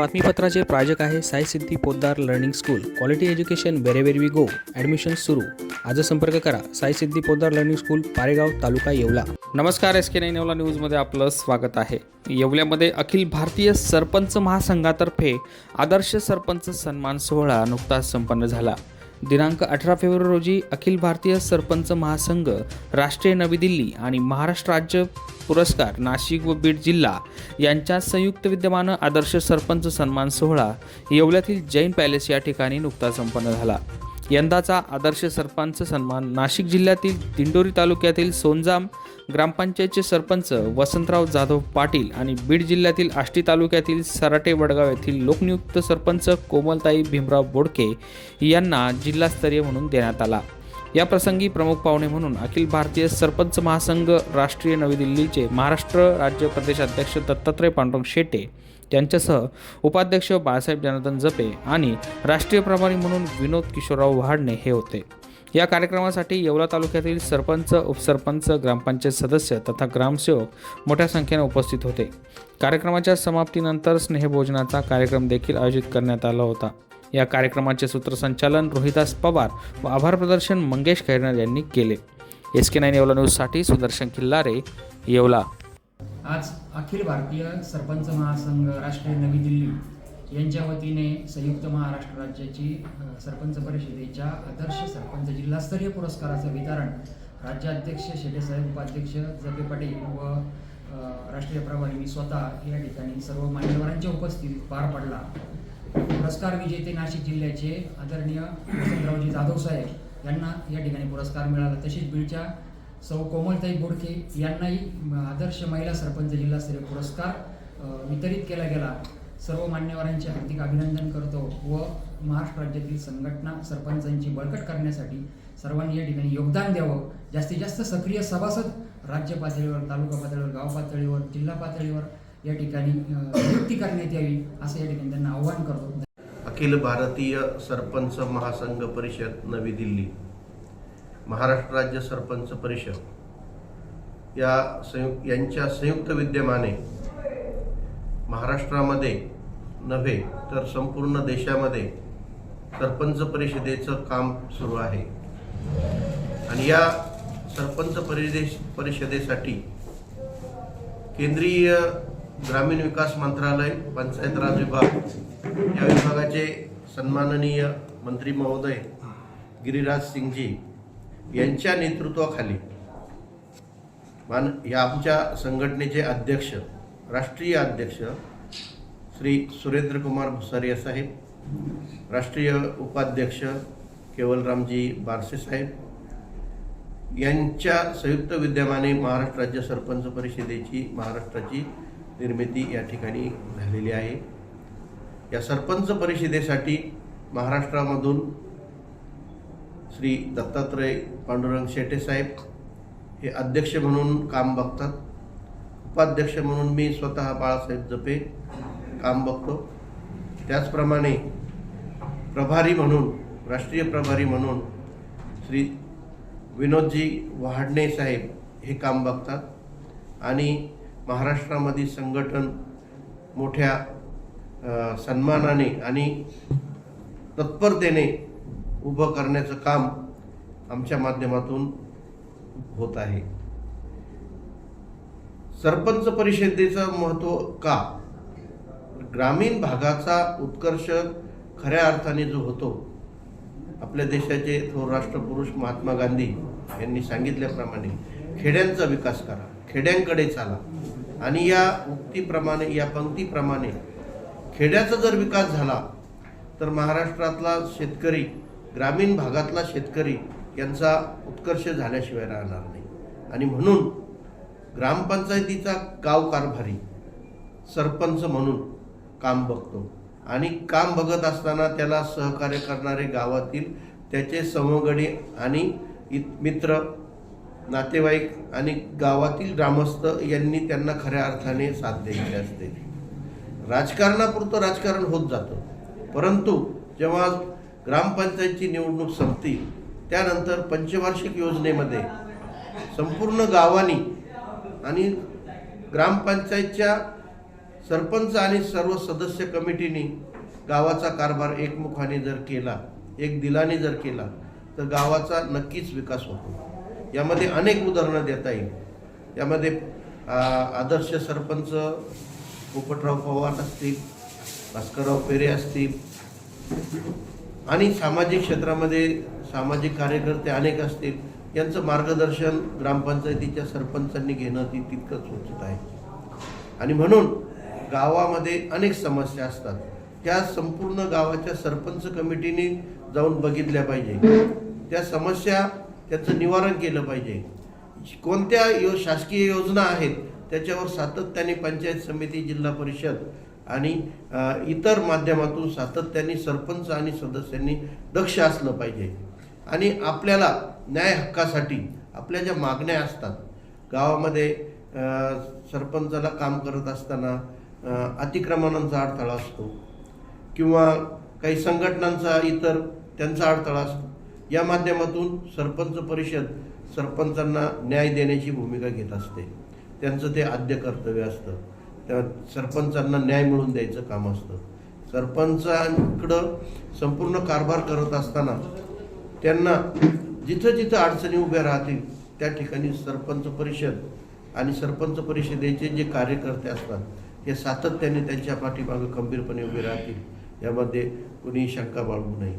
बातमीपत्राचे प्रायोजक आहे Sai Siddhi Poddar learning school. Quality education wherever we go admission सुरू. आज संपर्क करा. Sai Siddhi Poddar learning school Paregaon taluka Yeola. नमस्कार एस के नाईन येवला न्यूजमध्ये आपलं स्वागत आहे. येवल्यामध्ये अखिल भारतीय सरपंच महासंघातर्फे आदर्श सरपंच सन्मान सोहळा नुकताच संपन्न झाला. दिनांक अठरा फेब्रुवारी रोजी अखिल भारतीय सरपंच महासंघ राष्ट्रीय नवी दिल्ली आणि महाराष्ट्र राज्य पुरस्कार नाशिक व बीड जिल्हा यांच्या संयुक्त विद्यमानं आदर्श सरपंच सन्मान सोहळा येवल्यातील जैन पॅलेस या ठिकाणी नुकताच संपन्न झाला. यंदाचा आदर्श सरपंच सन्मान. नाशिक जिल्ह्यातील दिंडोरी तालुक्यातील सोनजाम ग्रामपंचायतचे सरपंच वसंतराव जाधव पाटील आणि बीड जिल्ह्यातील आष्टी तालुक्यातील सराटे वडगाव येथील लोकनियुक्त सरपंच कोमलताई भीमराव बोडके यांना जिल्हास्तरीय म्हणून देण्यात आला. या प्रसंगी प्रमुख पाहुणे म्हणून अखिल भारतीय सरपंच महासंघ राष्ट्रीय नवी दिल्लीचे महाराष्ट्र राज्य प्रदेशाध्यक्ष दत्तात्रय पांडुरंग शेटे यांच्यासह उपाध्यक्ष बाळासाहेब जनार्दन जपे आणि राष्ट्रीय प्रभारी म्हणून विनोद किशोरराव वहाडणे हे होते. या कार्यक्रमासाठी येवला तालुक्यातील सरपंच उपसरपंच ग्रामपंचायत सदस्य तथा ग्रामसेवक मोठ्या संख्येने उपस्थित होते. कार्यक्रमाच्या समाप्तीनंतर स्नेहभोजनाचा कार्यक्रम देखील आयोजित करण्यात आला होता. या कार्यक्रमाचे सूत्रसंचालन रोहिदास पवार व आभार प्रदर्शन मंगेश खैरनार यांनी केले. एस के नाईन येवला न्यूजसाठी सुदर्शन किल्लारे येवला. आज अखिल भारतीय सरपंच महासंघ राष्ट्रीय नवी दिल्ली यांच्या वतीने संयुक्त महाराष्ट्र राज्याची सरपंच परिषदेच्या आदर्श सरपंच जिल्हास्तरीय पुरस्काराचं वितरण राज्याध्यक्ष शेटेसाहेब उपाध्यक्ष जपे पाटील व राष्ट्रीय प्रभारी मी स्वतः या ठिकाणी सर्व मान्यवरांच्या उपस्थितीत पार पडला. पुरस्कार विजेते नाशिक जिल्ह्याचे आदरणीय वसंतरावजी जाधव साहेब यांना या ठिकाणी पुरस्कार मिळाला. तसेच बीडच्या सौ कोमलताई बोडके यांनाही आदर्श महिला सरपंच जिल्हास्तरीय पुरस्कार वितरित केला गेला. सर्व मान्यवरांचे हार्दिक अभिनंदन करतो व महाराष्ट्र राज्यातील संघटना सरपंचांची बळकट करण्यासाठी सर्वांनी या ठिकाणी योगदान द्यावं. जास्तीत जास्त सक्रिय सभासद राज्य पातळीवर तालुका पातळीवर गाव पातळीवर जिल्हा पातळीवर या ठिकाणी नियुक्ती करण्यात यावी असं या ठिकाणी त्यांना आव्हान करतो. अखिल भारतीय सरपंच महासंघ परिषद नवी दिल्ली. महाराष्ट्र राज्य सरपंच परिषद. या संयुक्त यांच्या संयुक्त विद्यमाने महाराष्ट्रामध्ये नव्हे तर संपूर्ण देशामध्ये सरपंच परिषदेचं काम सुरू आहे. आणि या सरपंच परिदेश परिषदेसाठी केंद्रीय ग्रामीण विकास मंत्रालय पंचायत राज विभाग या विभागाचे सन्माननीय मंत्री महोदय गिरिराज सिंगजी यांच्या नेतृत्वाखाली मान या आमच्या संघटनेचे अध्यक्ष राष्ट्रीय अध्यक्ष श्री सुरेंद्रकुमार भुसारिया साहेब राष्ट्रीय उपाध्यक्ष केवलरामजी बारसे साहेब यांच्या संयुक्त विद्यमाने महाराष्ट्र राज्य सरपंच परिषदेची महाराष्ट्राची निर्मिती या ठिकाणी झालेली आहे. या सरपंच परिषदेसाठी महाराष्ट्रामधून श्री दत्तात्रय पांडुरंग शेटे साहेब हे अध्यक्ष म्हणून काम बघतात. उपाध्यक्ष म्हणून मी स्वतः बाळासाहेब जपे काम बघतो. त्याचप्रमाणे प्रभारी म्हणून राष्ट्रीय प्रभारी म्हणून श्री विनोदजी वहाडणे साहेब हे काम बघतात. आणि महाराष्ट्रामध्ये संघटन मोठ्या सन्मानाने आणि तत्परतेने उभं करण्याचं काम आमच्या माध्यमातून होत आहे. सरपंच परिषदेचं महत्त्व का? ग्रामीण भागाचा उत्कर्ष खऱ्या अर्थाने जो होतो आपल्या देशाचे थोर राष्ट्रपुरुष महात्मा गांधी यांनी सांगितल्याप्रमाणे खेड्यांचा विकास करा खेड्यांकडे चाला. आणि या उक्तीप्रमाणे या पंक्तीप्रमाणे खेड्याचा जर विकास झाला तर महाराष्ट्रातला शेतकरी ग्रामीण भागातला शेतकरी यांचा उत्कर्ष झाल्याशिवाय राहणार नाही. आणि म्हणून ग्रामपंचायतीचा गाव कारभारी सरपंच म्हणून काम बघतो. आणि काम बघत असताना त्याला सहकार्य करणारे गावातील त्याचे समगडी आणि इ मित्र नातेवाईक आणि गावातील ग्रामस्थ यांनी त्यांना खऱ्या अर्थाने साथ द्यायची असते. राजकारणापुरतं राजकारण होत जातं. परंतु जेव्हा ग्रामपंचायतची निवडणूक संपती त्यानंतर पंचवार्षिक योजनेमध्ये संपूर्ण गावांनी आणि ग्रामपंचायतच्या सरपंच आणि सर्व सदस्य कमिटीने गावाचा कारभार एकमुखाने जर केला एक दिलाने जर केला तर गावाचा नक्कीच विकास होतो. यामध्ये अनेक उदाहरणं देता येईल. यामध्ये आदर्श सरपंच पोपटराव पवार असतील भास्करराव पेरे असतील आणि सामाजिक क्षेत्रामध्ये सामाजिक कार्यकर्ते अनेक असतील यांचं मार्गदर्शन ग्रामपंचायतीच्या सरपंचांनी घेणं ती तितकंच उचित आहे. आणि म्हणून गावामध्ये अनेक समस्या असतात. त्या संपूर्ण गावाच्या सरपंच कमिटीने जाऊन बघितल्या पाहिजे. त्या समस्या त्याचं निवारण केलं पाहिजे. कोणत्या यो शासकीय योजना आहेत त्याच्यावर सातत्याने पंचायत समिती जिल्हा परिषद आणि इतर माध्यमातून सातत्याने सरपंच आणि सदस्यांनी दक्ष असलं पाहिजे. आणि आपल्याला न्याय हक्कासाठी आपल्या ज्या मागण्या असतात गावामध्ये सरपंचाला काम करत असताना अतिक्रमणांचा अडथळा असतो किंवा काही संघटनांचा इतर त्यांचा अडथळा असतो. या माध्यमातून सरपंच परिषद सरपंचांना न्याय देण्याची भूमिका घेत असते. त्यांचं ते आद्य कर्तव्य असतं. त्या सरपंचांना न्याय मिळवून द्यायचं काम असतं. सरपंचांकडं संपूर्ण कारभार करत असताना त्यांना जिथं जिथं अडचणी उभ्या राहतील त्या ठिकाणी सरपंच परिषद आणि सरपंच परिषदेचे जे कार्यकर्ते असतात हे सातत्याने त्यांच्या पाठीमागं खंबीरपणे उभे राहतील. यामध्ये कुणी शंका बाळगू नये.